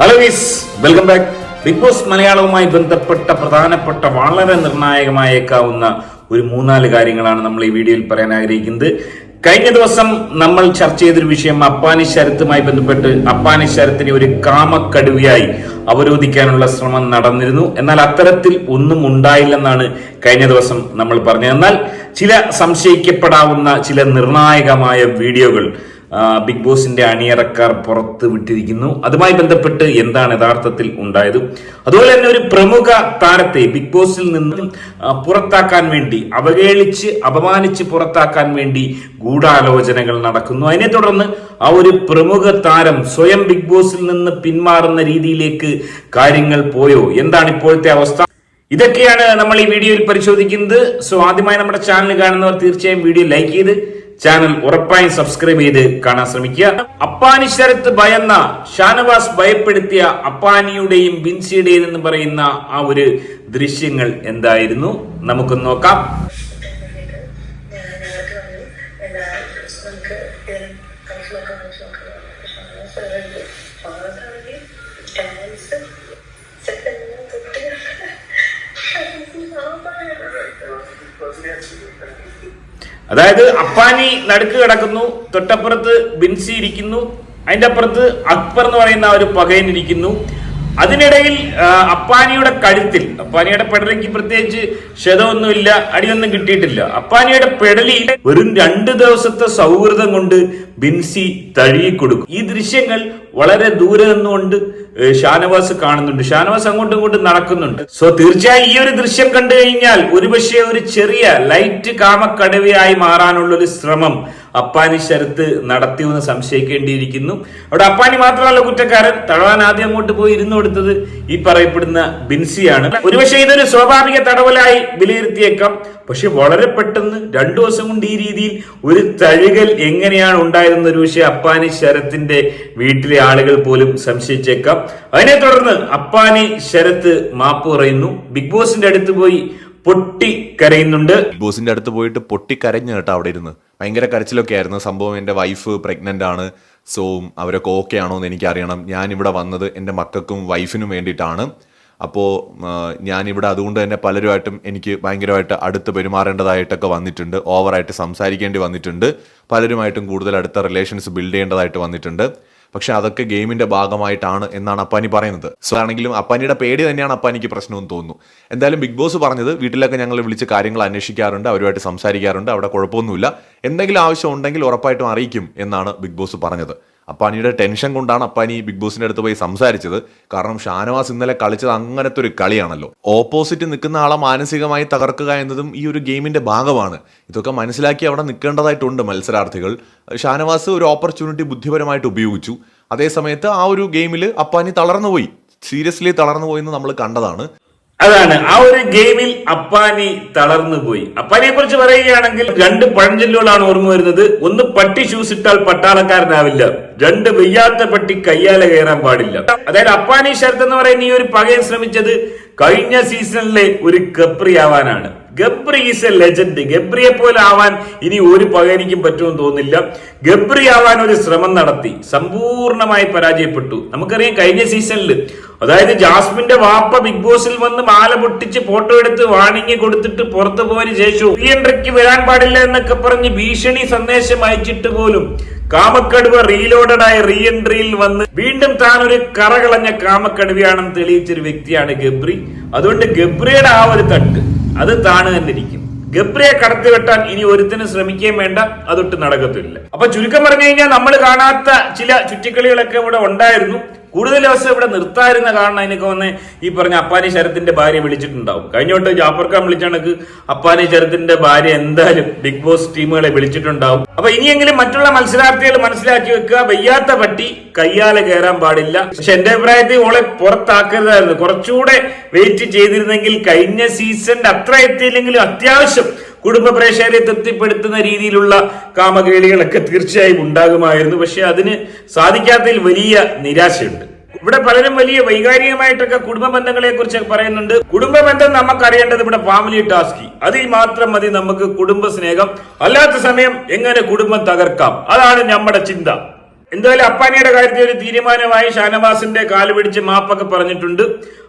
Hello മീസ് welcome back big boss മലയാളവുമായി ബന്ധപ്പെട്ട പ്രധാനപ്പെട്ട വളരെ നിർണായകമായേക്കാവുന്ന ഒരു മൂന്നാൽ കാര്യങ്ങളാണ് നമ്മൾ ഈ വീഡിയോയിൽ പറയാൻ ആഗ്രഹിക്കുന്നത്. കഴിഞ്ഞ ദിവസം നമ്മൾ ചർച്ച ചെയ്തൊരു വിഷയം അപ്പാനി ശരത്തുമായി ബന്ധപ്പെട്ട് അപ്പാനി ശരത്തിനെ ഒരു കാമക്കടുവയായി അവരോധിക്കാനുള്ള ശ്രമം നടന്നിരുന്നു. എന്നാൽ അത്തരത്തിൽ ഒന്നും ഉണ്ടായില്ലെന്നാണ് കഴിഞ്ഞ ദിവസം നമ്മൾ പറഞ്ഞത്. എന്നാൽ ചില സംശയിക്കപ്പെടാവുന്ന ചില നിർണായകമായ വീഡിയോകൾ ബിഗ് ബോസിന്റെ അണിയറക്കാർ പുറത്ത് വിട്ടിരിക്കുന്നു. അതുമായി ബന്ധപ്പെട്ട് എന്താണ് യഥാർത്ഥത്തിൽ ഉണ്ടായത്? അതുപോലെ തന്നെ ഒരു പ്രമുഖ താരത്തെ ബിഗ് ബോസിൽ നിന്നും പുറത്താക്കാൻ വേണ്ടി അവഹേളിച്ച് അപമാനിച്ച് പുറത്താക്കാൻ വേണ്ടി ഗൂഢാലോചനകൾ നടക്കുന്നു. അതിനെ തുടർന്ന് ആ ഒരു പ്രമുഖ താരം സ്വയം ബിഗ് ബോസിൽ നിന്ന് പിന്മാറുന്ന രീതിയിലേക്ക് കാര്യങ്ങൾ പോയോ? എന്താണ് ഇപ്പോഴത്തെ അവസ്ഥ? ഇതൊക്കെയാണ് നമ്മൾ ഈ വീഡിയോയിൽ പരിശോധിക്കുന്നത്. സോ ആദ്യമായി നമ്മുടെ ചാനൽ കാണുന്നവർ തീർച്ചയായും വീഡിയോ ലൈക്ക് ചെയ്ത് ചാനൽ ഉറപ്പായും സബ്സ്ക്രൈബ് ചെയ്ത് കാണാൻ ശ്രമിക്കുക. അപ്പാനി ശരത്ത് ഭയന്ന ഷാനവാസ് ഭയപ്പെടുത്തിയ അപ്പാനിയുടെയും ബിൻസിയുടെയും എന്ന് പറയുന്ന ആ ഒരു ദൃശ്യങ്ങൾ എന്തായിരുന്നു? നമുക്ക് നോക്കാം. Thank വന്നു അതായത് അപ്പാനി നടുക്ക് കിടക്കുന്നു തൊട്ടപ്പുറത്ത് ബിൻസി ഇരിക്കുന്നു അതിന്റെ അപ്പുറത്ത് അക്ബർ എന്ന് പറയുന്ന ഒരു പകയൻ ഇരിക്കുന്നു. അതിനിടയിൽ അപ്പാനിയുടെ കഴുത്തിൽ അപ്പാനിയുടെ പെടലിക്ക് പ്രത്യേകിച്ച് ക്ഷതമൊന്നുമില്ല അടിയൊന്നും കിട്ടിയിട്ടില്ല. അപ്പാനിയുടെ പെടലിയിൽ വെറും രണ്ട് ദിവസത്തെ സൗഹൃദം കൊണ്ട് ബിൻസി തഴുകി കൊടുക്കും. ഈ ദൃശ്യങ്ങൾ വളരെ ദൂരെ നിന്നുകൊണ്ട് ഷാനവാസ് കാണുന്നുണ്ട്. ഷാനവാസ് അങ്ങോട്ടും ഇങ്ങോട്ടും നടക്കുന്നുണ്ട്. സോ തീർച്ചയായും ഈ ഒരു ദൃശ്യം കണ്ടു കഴിഞ്ഞാൽ ഒരുപക്ഷെ ഒരു ചെറിയ ലൈറ്റ് കാമക്കടവയായി മാറാനുള്ള ഒരു ശ്രമം അപ്പാനി ശരത്ത് നടത്തിയെന്ന് സംശയിക്കേണ്ടിയിരിക്കുന്നു. അവിടെ അപ്പാനി മാത്രമല്ല കുറ്റക്കാരൻ. തടവാൻ ആദ്യം അങ്ങോട്ട് പോയി ഇരുന്നു കൊടുത്തത് ഈ പറയപ്പെടുന്ന ബിൻസിയാണ്. ഒരുപക്ഷെ ഇതൊരു സ്വാഭാവിക തടവലായി വിലയിരുത്തിയേക്കാം. പക്ഷെ വളരെ പെട്ടെന്ന് രണ്ടു ദിവസം കൊണ്ട് ഈ രീതിയിൽ ഒരു തഴുകൽ എങ്ങനെയാണ് ഉണ്ടായതെന്ന് ഒരു പക്ഷേ അപ്പാനി ശരത്തിന്റെ വീട്ടിലെ ആളുകൾ പോലും സംശയിച്ചേക്കാം. അതിനെ തുടർന്ന് അപ്പാനി ശരത്ത് മാപ്പ് പറയുന്നു. ബിഗ് ബോസിന്റെ അടുത്ത് പോയി പൊട്ടി കരയുന്നുണ്ട് ബോസിന്റെ അടുത്ത് പോയിട്ട് പൊട്ടി കരഞ്ഞു കേട്ടോ അവിടെ ഇരുന്ന്. ഭയങ്കര കരച്ചിലൊക്കെ ആയിരുന്നു. സംഭവം എന്റെ വൈഫ് പ്രഗ്നന്റ് ആണ്. സോ അവരൊക്കെ ഓക്കെ ആണോ എന്ന് എനിക്കറിയണം. ഞാൻ ഇവിടെ വന്നത് എന്റെ മക്കൾക്കും വൈഫിനും വേണ്ടിയിട്ടാണ്. അപ്പോൾ ഞാനിവിടെ അതുകൊണ്ട് തന്നെ പലരുമായിട്ടും എനിക്ക് ഭയങ്കരമായിട്ട് അടുത്ത് പെരുമാറേണ്ടതായിട്ടൊക്കെ വന്നിട്ടുണ്ട്. ഓവറായിട്ട് സംസാരിക്കേണ്ടി വന്നിട്ടുണ്ട്. പലരുമായിട്ടും കൂടുതൽ അടുത്ത റിലേഷൻസ് ബിൽഡ് ചെയ്യേണ്ടതായിട്ട് വന്നിട്ടുണ്ട്. പക്ഷെ അതൊക്കെ ഗെയിമിന്റെ ഭാഗമായിട്ടാണ് എന്നാണ് അപ്പാനി പറയുന്നത്. സോ ആണെങ്കിലും അപ്പാനിയുടെ പേടി തന്നെയാണ് അപ്പാനിക്ക് പ്രശ്നമെന്ന് തോന്നുന്നു. എന്തായാലും ബിഗ് ബോസ് പറഞ്ഞത് വീട്ടിലൊക്കെ ഞങ്ങൾ വിളിച്ച് കാര്യങ്ങൾ അന്വേഷിക്കാറുണ്ട് അവരുമായിട്ട് സംസാരിക്കാറുണ്ട് അവിടെ കുഴപ്പമൊന്നുമില്ല. എന്തെങ്കിലും ആവശ്യം ഉണ്ടെങ്കിൽ ഉറപ്പായിട്ടും അറിയിക്കും എന്നാണ് ബിഗ് ബോസ് പറഞ്ഞത്. അപ്പാനിയുടെ ടെൻഷൻ കൊണ്ടാണ് അപ്പാനി ബിഗ് ബോസിന്റെ അടുത്ത് പോയി സംസാരിച്ചത്. കാരണം ഷാനവാസ് ഇന്നലെ കളിച്ചത് അങ്ങനത്തെ ഒരു കളിയാണല്ലോ. ഓപ്പോസിറ്റ് നിൽക്കുന്ന ആളെ മാനസികമായി തകർക്കുക എന്നതും ഈ ഒരു ഗെയിമിന്റെ ഭാഗമാണ്. ഇതൊക്കെ മനസ്സിലാക്കി അവിടെ നിൽക്കേണ്ടതായിട്ടുണ്ട് മത്സരാർത്ഥികൾ. ഷാനവാസ് ഒരു ഓപ്പർച്യൂണിറ്റി ബുദ്ധിപരമായിട്ട് ഉപയോഗിച്ചു. അതേസമയത്ത് ആ ഒരു ഗെയിമിൽ അപ്പാനി തളർന്നുപോയി. സീരിയസ്ലി തളർന്നുപോയി എന്ന് നമ്മൾ കണ്ടതാണ്. അതാണ്. ആ ഒരു ഗെയിമിൽ അപ്പാനി തളർന്നു പോയി. അപ്പാനിയെ കുറിച്ച് പറയുകയാണെങ്കിൽ രണ്ട് പഴഞ്ചൊല്ലുകളാണ് ഓർമ്മ വരുന്നത്. ഒന്ന് പട്ടി ഷൂസ് ഇട്ടാൽ പട്ടാളക്കാരനാവില്ല. രണ്ട് വെയ്യാത്ത പട്ടി കയ്യാലെ കയറാൻ പാടില്ല. അതായത് അപ്പാനി ഷർത്ത് എന്ന് പറയുന്ന ഈ ഒരു പകയൻ ശ്രമിച്ചത് കഴിഞ്ഞ സീസണിലെ ഒരു കപ്രി ആവാനാണ്. ഗബ്രി ഈസ് എ ലെജൻഡ് ഗബ്രിയെ പോലെ ആവാൻ ഇനി ഒരു പകനിക്കും പറ്റുമെന്ന് തോന്നില്ല ഗബ്രി ആവാൻ ഒരു ശ്രമം നടത്തി. സമ്പൂർണമായി പരാജയപ്പെട്ടു. നമുക്കറിയാം കഴിഞ്ഞ സീസണിൽ അതായത് ജാസ്മിന്റെ വാപ്പ ബിഗ് ബോസിൽ വന്ന് മാല പൊട്ടിച്ച് ഫോട്ടോ എടുത്ത് വാണിങ്ങി കൊടുത്തിട്ട് പുറത്തു പോയതിനു ശേഷവും റീ എൻട്രിക്ക് വരാൻ പാടില്ല എന്നൊക്കെ പറഞ്ഞ് ഭീഷണി സന്ദേശം അയച്ചിട്ട് പോലും കാമക്കടുവ റീലോഡഡ് റീ എൻട്രിയിൽ വന്ന് വീണ്ടും താൻ ഒരു കറകളഞ്ഞ കാമക്കടുവയാണെന്ന് തെളിയിച്ചൊരു വ്യക്തിയാണ് ഗബ്രി. അതുകൊണ്ട് ഗബ്രിയുടെ ആ ഒരു തട്ട് അത് താണു തന്നിരിക്കും ഗബ്രിയെ കടത്തി വെട്ടാൻ ഇനി ഒരുത്തിനും ശ്രമിക്കുകയും വേണ്ട അതൊട്ട് നടക്കത്തില്ല. അപ്പൊ ചുരുക്കം പറഞ്ഞു കഴിഞ്ഞാൽ നമ്മൾ കാണാത്ത ചില ചുറ്റിക്കളികളൊക്കെ ഇവിടെ ഉണ്ടായിരുന്നു. കൂടുതൽ ദിവസം ഇവിടെ നിർത്താതിരുന്ന കാരണം അതിനൊക്കെ വന്ന് ഈ പറഞ്ഞ അപ്പാനി ശരത്തിന്റെ ഭാര്യ വിളിച്ചിട്ടുണ്ടാവും. കഴിഞ്ഞോട്ട് ജാഫർ ഖാൻ അപ്പാനി ശരത്തിന്റെ ഭാര്യ എന്തായാലും ബിഗ് ബോസ് ടീമുകളെ വിളിച്ചിട്ടുണ്ടാവും. അപ്പൊ ഇനിയെങ്കിലും മറ്റുള്ള മത്സരാർത്ഥികൾ മനസ്സിലാക്കി വെക്കുക. വയ്യാത്ത പട്ടി കയ്യാലെ കയറാൻ പാടില്ല. പക്ഷെ എന്റെ അഭിപ്രായത്തിൽ ഓളെ പുറത്താക്കരുതായിരുന്നു. കുറച്ചുകൂടെ വെയിറ്റ് ചെയ്തിരുന്നെങ്കിൽ കഴിഞ്ഞ സീസണിന്റെ അത്ര എത്തിയില്ലെങ്കിലും അത്യാവശ്യം കുടുംബ പ്രേക്ഷകരെ തൃപ്തിപ്പെടുത്തുന്ന രീതിയിലുള്ള കാമകേളികളൊക്കെ തീർച്ചയായും ഉണ്ടാകുമായിരുന്നു. പക്ഷെ അതിന് സാധിക്കാത്തതിൽ വലിയ നിരാശയുണ്ട്. ഇവിടെ പലരും വലിയ വൈകാരികമായിട്ടൊക്കെ കുടുംബ ബന്ധങ്ങളെ കുറിച്ച് പറയുന്നുണ്ട്. കുടുംബ ബന്ധം നമുക്കറിയേണ്ടത് ഇവിടെ ഫാമിലി ടാസ്കി അതിൽ മാത്രം മതി നമുക്ക് കുടുംബ സ്നേഹം. അല്ലാത്ത സമയം എങ്ങനെ കുടുംബം തകർക്കാം? അതാണ് നമ്മുടെ ചിന്ത. എന്തായാലും അപ്പാനിയുടെ കാര്യത്തിൽ ഒരു തീരുമാനമായി ഷാനവാസിന്റെ കാൽ പിടിച്ച് മാപ്പൊക്കെ പറഞ്ഞിട്ടുണ്ട്.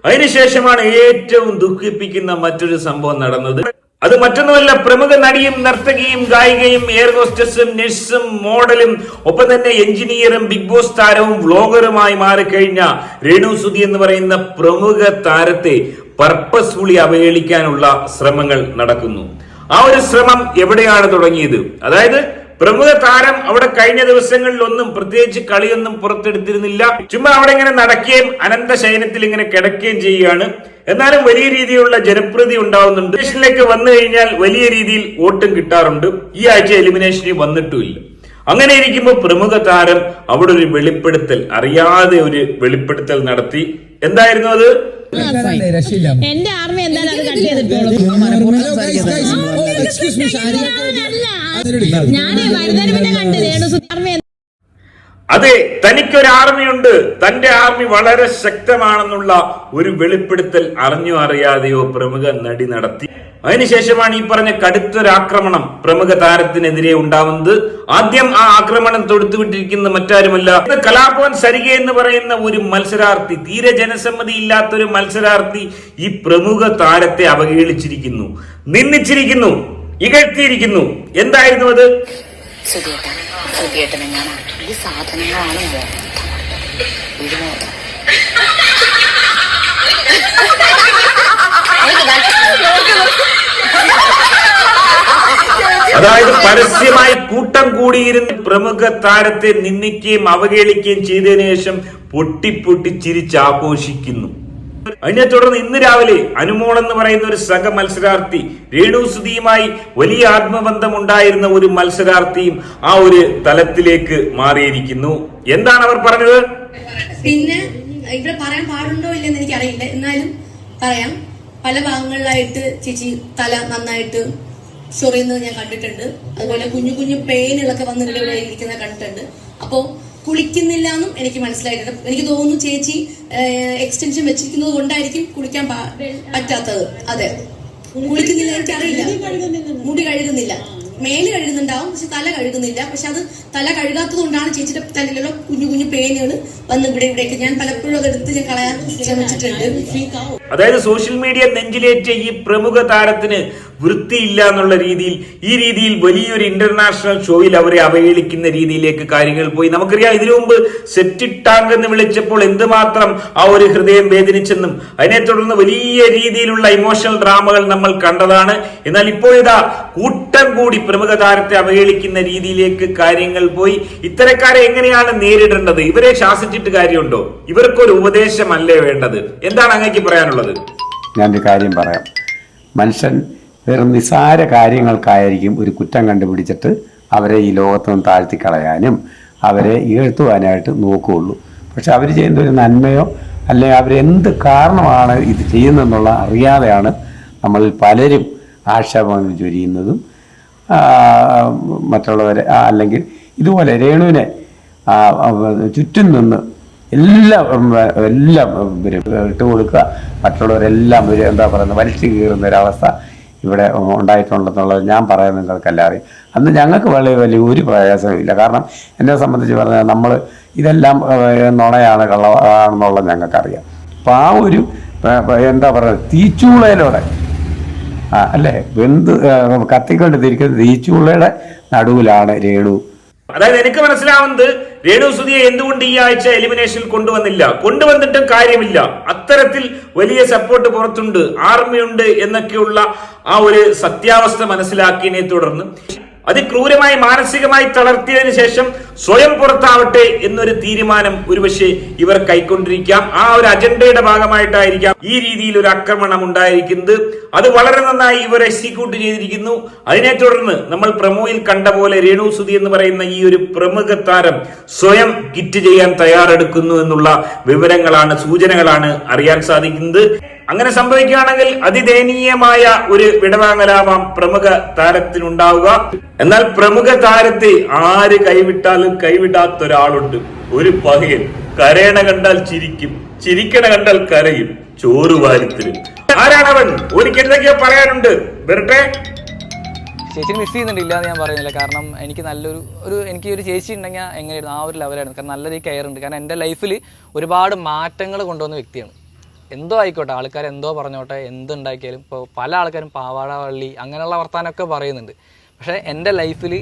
അതിനുശേഷമാണ് ഏറ്റവും ദുഃഖിപ്പിക്കുന്ന മറ്റൊരു സംഭവം നടന്നത്. അത് മറ്റൊന്നുമല്ല പ്രമുഖ നടിയും നർത്തകിയും ഗായികയും എയർ ഹോസ്റ്റസും നഴ്സും മോഡലും ഒപ്പം തന്നെ എഞ്ചിനീയറും ബിഗ് ബോസ് താരവും വ്ലോഗറുമായി മാറിക്കഴിഞ്ഞ രേണു സുധി എന്ന് പറയുന്ന പ്രമുഖ താരത്തെ പർപ്പസ്ഫുള്ളി അവഹേളിക്കാനുള്ള ശ്രമങ്ങൾ നടക്കുന്നു. ആ ഒരു ശ്രമം എവിടെയാണ് തുടങ്ങിയത്? അതായത് പ്രമുഖ താരം അവിടെ കഴിഞ്ഞ ദിവസങ്ങളിൽ ഒന്നും പ്രത്യേകിച്ച് കളിയൊന്നും പുറത്തെടുത്തിരുന്നില്ല. ചുമ്മാ അവിടെ ഇങ്ങനെ നടക്കുകയും അനന്ത ശയനത്തിൽ ഇങ്ങനെ കിടക്കുകയും ചെയ്യുകയാണ്. എന്നാലും വലിയ രീതിയിലുള്ള ജനപ്രീതി ഉണ്ടാവുന്നുണ്ട്. എലിമിനേഷനിലേക്ക് വന്നു കഴിഞ്ഞാൽ വലിയ രീതിയിൽ വോട്ടും കിട്ടാറുണ്ട്. ഈ ആഴ്ച എലിമിനേഷനിൽ വന്നിട്ടുമില്ല. അങ്ങനെ ഇരിക്കുമ്പോൾ പ്രമുഖ താരം അവിടെ ഒരു വെളിപ്പെടുത്തൽ അറിയാതെ ഒരു വെളിപ്പെടുത്തൽ നടത്തി. എന്തായിരുന്നു അത്? എന്റെ ആർമി എന്തായാലും അത് കണ്ട് തനിക്കൊരു ആർമിയുണ്ട്. തന്റെ ആർമി വളരെ ശക്തമാണെന്നുള്ള ഒരു വെളിപ്പെടുത്തൽ അറിഞ്ഞോ അറിയാതെയോ പ്രമുഖ നടി നടത്തി. അതിനുശേഷമാണ് ഈ പറഞ്ഞ കടുത്തൊരാക്രമണം പ്രമുഖ താരത്തിനെതിരെ ഉണ്ടാവുന്നത്. ആദ്യം ആ ആക്രമണം തൊടുത്തുവിട്ടിരിക്കുന്ന മറ്റാരുമല്ല. കലാഭവൻ സരിക എന്ന് പറയുന്ന ഒരു മത്സരാർത്ഥി തീരെ ജനസമ്മതി ഇല്ലാത്ത ഒരു മത്സരാർത്ഥി ഈ പ്രമുഖ താരത്തെ അവഹേളിച്ചിരിക്കുന്നു. നിന്ദിച്ചിരിക്കുന്നു. ഇകഴ്ത്തിയിരിക്കുന്നു. എന്തായിരുന്നു അത്? ഈ സാധനങ്ങളാണ് അതായത് പരസ്യമായി കൂട്ടം കൂടിയിരുന്ന് പ്രമുഖ താരത്തെ നിന്ദിക്കുകയും അവഹേളിക്കുകയും ചെയ്തതിനു ശേഷം പൊട്ടിപ്പൊട്ടി പൊട്ടി ചിരിച്ച് ആഘോഷിക്കുന്നു. അതിനെ തുടർന്ന് ഇന്ന് രാവിലെ അനുമോൾ എന്ന് പറയുന്ന ഒരു സഹ മത്സരാർത്ഥി രേണു സുധിയുമായി വലിയ ആത്മബന്ധം ഉണ്ടായിരുന്ന ഒരു മത്സരാർത്ഥിയും ആ ഒരു തലത്തിലേക്ക് മാറിയിരിക്കുന്നു. എന്താണ് അവർ പറഞ്ഞത്? പിന്നെ ഇവിടെ പറയാൻ പാടുണ്ടോ ഇല്ലെന്ന് എനിക്കറിയില്ല. എന്നാലും പറയാം. പല ഭാഗങ്ങളിലായിട്ട് ചേച്ചി തല നന്നായിട്ട് ചൊറിയുന്നത് ഞാൻ കണ്ടിട്ടുണ്ട്. അതുപോലെ കുഞ്ഞു കുഞ്ഞു പെയിനുകളൊക്കെ വന്ന് ഇവിടെ ഇവിടെ ഇരിക്കുന്ന കണ്ടിട്ടുണ്ട്. അപ്പോ കുളിക്കുന്നില്ല എന്നും എനിക്ക് മനസ്സിലായിട്ടുണ്ട്. എനിക്ക് തോന്നുന്നു ചേച്ചി എക്സ്റ്റൻഷൻ വെച്ചിരിക്കുന്നത് കൊണ്ടായിരിക്കും കുളിക്കാൻ പറ്റാത്തത്. അതെ. കുളിക്കുന്നില്ല എനിക്കറിയില്ല. മുടി കഴുകുന്നില്ല. മേൽ കഴുകുന്നുണ്ടാവും പക്ഷെ തല കഴുകുന്നില്ല. പക്ഷെ അത് തല കഴുകാത്തത് കൊണ്ടാണ് ചേച്ചിയുടെ തലയിലുള്ള കുഞ്ഞു കുഞ്ഞു പേനുകൾ വന്ന് ഇവിടെ ഇവിടെയൊക്കെ ഞാൻ പലപ്പോഴും അതെടുത്ത് ഞാൻ കളയാൻ ശ്രമിച്ചിട്ടുണ്ട്. അതായത് സോഷ്യൽ മീഡിയ നെഞ്ചിലേറ്റ ഈ പ്രമുഖ താരത്തിന് വൃത്തിയില്ല എന്നുള്ള രീതിയിൽ ഈ രീതിയിൽ വലിയൊരു ഇന്റർനാഷണൽ ഷോയിൽ അവരെ അവഹേളിക്കുന്ന രീതിയിലേക്ക് കാര്യങ്ങൾ പോയി. നമുക്കറിയാം ഇതിനു മുമ്പ് സെറ്റ് ടാങ്ക് എന്ന് വിളിച്ചപ്പോൾ എന്തുമാത്രം ആ ഒരു ഹൃദയം വേദനിച്ചെന്നും അതിനെ തുടർന്ന് വലിയ രീതിയിലുള്ള ഇമോഷണൽ ഡ്രാമകൾ നമ്മൾ കണ്ടതാണ്. എന്നാൽ ഇപ്പോഴിതാ കൂട്ടം കൂടി പ്രമുഖ താരത്തെ അവഹേളിക്കുന്ന രീതിയിലേക്ക് കാര്യങ്ങൾ പോയി. ഇത്തരക്കാരെ എങ്ങനെയാണ് നേരിടേണ്ടത്? ഇവരെ ശാസിച്ചിട്ട് കാര്യമുണ്ടോ? ഇവർക്കൊരു ഉപദേശമല്ലേ വേണ്ടത്? എന്താണ് അങ്ങേക്ക് പറയാനുള്ളത്? ഞാൻ ഞാനൊരു കാര്യം പറയാം. മനുഷ്യൻ വെറും നിസാര കാര്യങ്ങൾക്കായിരിക്കും ഒരു കുറ്റം കണ്ടുപിടിച്ചിട്ട് അവരെ ഈ ലോകത്ത് നിന്ന് താഴ്ത്തിക്കളയാനും അവരെ ഈഴ്ത്തുവാനായിട്ട് നോക്കുകയുള്ളൂ. പക്ഷെ അവർ ചെയ്യുന്ന ഒരു നന്മയോ അല്ലെങ്കിൽ അവരെന്ത് കാരണമാണ് ഇത് ചെയ്യുന്നതെന്നുള്ള അറിയാതെയാണ് നമ്മളിൽ പലരും ആക്ഷേപങ്ങൾ ചൊരിയുന്നതും മറ്റുള്ളവരെ അല്ലെങ്കിൽ ഇതുപോലെ രേണുവിനെ ചുറ്റും നിന്ന് എല്ലാം എല്ലാം ഇട്ട് കൊടുക്കുക. മറ്റുള്ളവരെല്ലാം ഒരു എന്താ പറയുന്നത് വലിച്ചു കീറുന്ന ഒരവസ്ഥ ഇവിടെ ഉണ്ടായിട്ടുണ്ടെന്നുള്ളത് ഞാൻ പറയാൻ നിങ്ങൾക്കെല്ലാം അന്ന് ഞങ്ങൾക്ക് വളരെ വലിയ ഒരു പ്രയാസമില്ല കാരണം എന്നെ സംബന്ധിച്ച് പറഞ്ഞാൽ നമ്മൾ ഇതെല്ലാം നുണയാണ് കള്ളാണെന്നുള്ളത് ഞങ്ങൾക്കറിയാം. അപ്പോൾ ആ ഒരു എന്താ പറയുക തീച്ചൂളയിലൂടെ അല്ലേ? വെന്ത് കത്തിക്കൊണ്ട് തിരിക്കുന്ന തീച്ചൂളയുടെ നടുവിലാണ് രേണു. അതായത് എനിക്ക് മനസ്സിലാവുന്നത് രേണു സുധിയെ എന്തുകൊണ്ട് ഈ ആഴ്ച എലിമിനേഷനിൽ കൊണ്ടുവന്നില്ല? കൊണ്ടുവന്നിട്ടും കാര്യമില്ല. അത്തരത്തിൽ വലിയ സപ്പോർട്ട് പുറത്തുണ്ട്. ആർമിയുണ്ട് എന്നൊക്കെയുള്ള ആ ഒരു സത്യാവസ്ഥ മനസ്സിലാക്കിയതിനെ തുടർന്ന് അതിക്രൂരമായി മാനസികമായി തളർത്തിയതിനു ശേഷം സ്വയം പുറത്താവട്ടെ എന്നൊരു തീരുമാനം ഒരുപക്ഷെ ഇവർ കൈക്കൊണ്ടിരിക്കാം. ആ ഒരു അജണ്ടയുടെ ഭാഗമായിട്ടായിരിക്കാം ഈ രീതിയിൽ ഒരു ആക്രമണം ഉണ്ടായിരിക്കുന്നത്. അത് വളരെ നന്നായി ഇവർ എക്സിക്യൂട്ട് ചെയ്തിരിക്കുന്നു. അതിനെ തുടർന്ന് നമ്മൾ പ്രമോയിൽ കണ്ട പോലെ രേണു സുധി എന്ന് പറയുന്ന ഈ ഒരു പ്രമുഖ താരം സ്വയം കിറ്റ് ചെയ്യാൻ തയ്യാറെടുക്കുന്നു എന്നുള്ള വിവരങ്ങളാണ് സൂചനകളാണ് അറിയാൻ സാധിക്കുന്നത്. അങ്ങനെ സംഭവിക്കുകയാണെങ്കിൽ അതിദയനീയമായ ഒരു വിടവാങ്ങലാവാം പ്രമുഖ താരത്തിനുണ്ടാവുക. എന്നാൽ പ്രമുഖ താരത്തെ ആര് കൈവിട്ടാലും കൈവിടാത്ത ഒരാളുണ്ട് ഒരു പകയൻ. കരയണ കണ്ടാൽ ചിരിക്കും. ചിരിക്കണ കണ്ടാൽ കരയും. ചോറ് വാരിത്തരും. ആരാണവൻ? ഒരു എന്തൊക്കെയോ പറയാനുണ്ട്. വരട്ടെ. ചേച്ചി മിസ് ചെയ്യുന്നുണ്ടില്ല എന്ന് ഞാൻ പറയുന്നില്ല. കാരണം എനിക്ക് നല്ലൊരു ഒരു എനിക്ക് ഒരു ചേച്ചി ഉണ്ടെങ്കിൽ എങ്ങനെയായിരുന്നു? ആ ഒരു ലെവലായിരുന്നു കാരണം നല്ല രീതിയിൽ കെയർ ഉണ്ട്. കാരണം എന്റെ ലൈഫിൽ ഒരുപാട് മാറ്റങ്ങൾ കൊണ്ടുവന്ന വ്യക്തിയാണ്. എന്തോ ആയിക്കോട്ടെ ആൾക്കാർ എന്തോ പറഞ്ഞോട്ടെ എന്തുണ്ടാക്കിയാലും ഇപ്പോൾ പല ആൾക്കാരും പാവാട വള്ളി അങ്ങനെയുള്ള വർത്താനമൊക്കെ പറയുന്നുണ്ട്. പക്ഷേ എന്റെ ലൈഫിൽ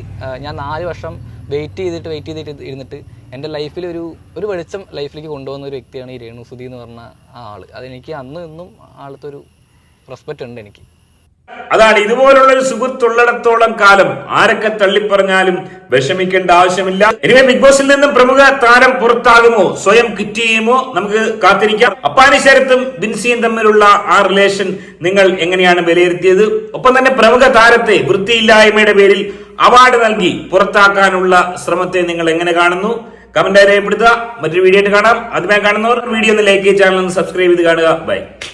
ഞാൻ നാല് വർഷം വെയിറ്റ് ചെയ്തിട്ട് വെയിറ്റ് ചെയ്തിട്ട് ഇരുന്നിട്ട് എന്റെ ലൈഫിൽ ഒരു ഒരു വെളിച്ചം ലൈഫിലേക്ക് കൊണ്ടുവന്ന ഒരു വ്യക്തിയാണ് ഈ രേണു സുധി എന്ന് പറഞ്ഞ ആ ആൾ അതെനിക്ക് അന്നും ഇന്നും ആളത്തെ ഒരു റെസ്പെക്റ്റ് ഉണ്ട് എനിക്ക്. അതാണ് ഇതുപോലുള്ള ഒരു സുഹൃത്തുള്ളിടത്തോളം കാലം ആരൊക്കെ തള്ളിപ്പറഞ്ഞാലും വിഷമിക്കേണ്ട ആവശ്യമില്ല. ഇനിമേ ബിഗ് ബോസിൽ നിന്നും പ്രമുഖ താരം പുറത്താകുമോ? സ്വയം കിറ്റ് ചെയ്യുമോ? നമുക്ക് കാത്തിരിക്കാം. അപ്പാനി ശരത്തും ബിൻസിയും തമ്മിലുള്ള ആ റിലേഷൻ നിങ്ങൾ എങ്ങനെയാണ് വിലയിരുത്തിയത്? ഒപ്പം തന്നെ പ്രമുഖ താരത്തെ വൃത്തിയില്ലായ്മയുടെ പേരിൽ അവാർഡ് നൽകി പുറത്താക്കാനുള്ള ശ്രമത്തെ നിങ്ങൾ എങ്ങനെ കാണുന്നു? കമന്റ് രേഖപ്പെടുത്തുക. മറ്റൊരു വീഡിയോ ആയിട്ട് കാണാം. അതുമായി കാണുന്നവർ വീഡിയോ ഒന്ന് ലൈക്ക് ചെയ്യുക ചാനൽ ഒന്ന് സബ്സ്ക്രൈബ് ചെയ്ത് കാണുക. ബൈ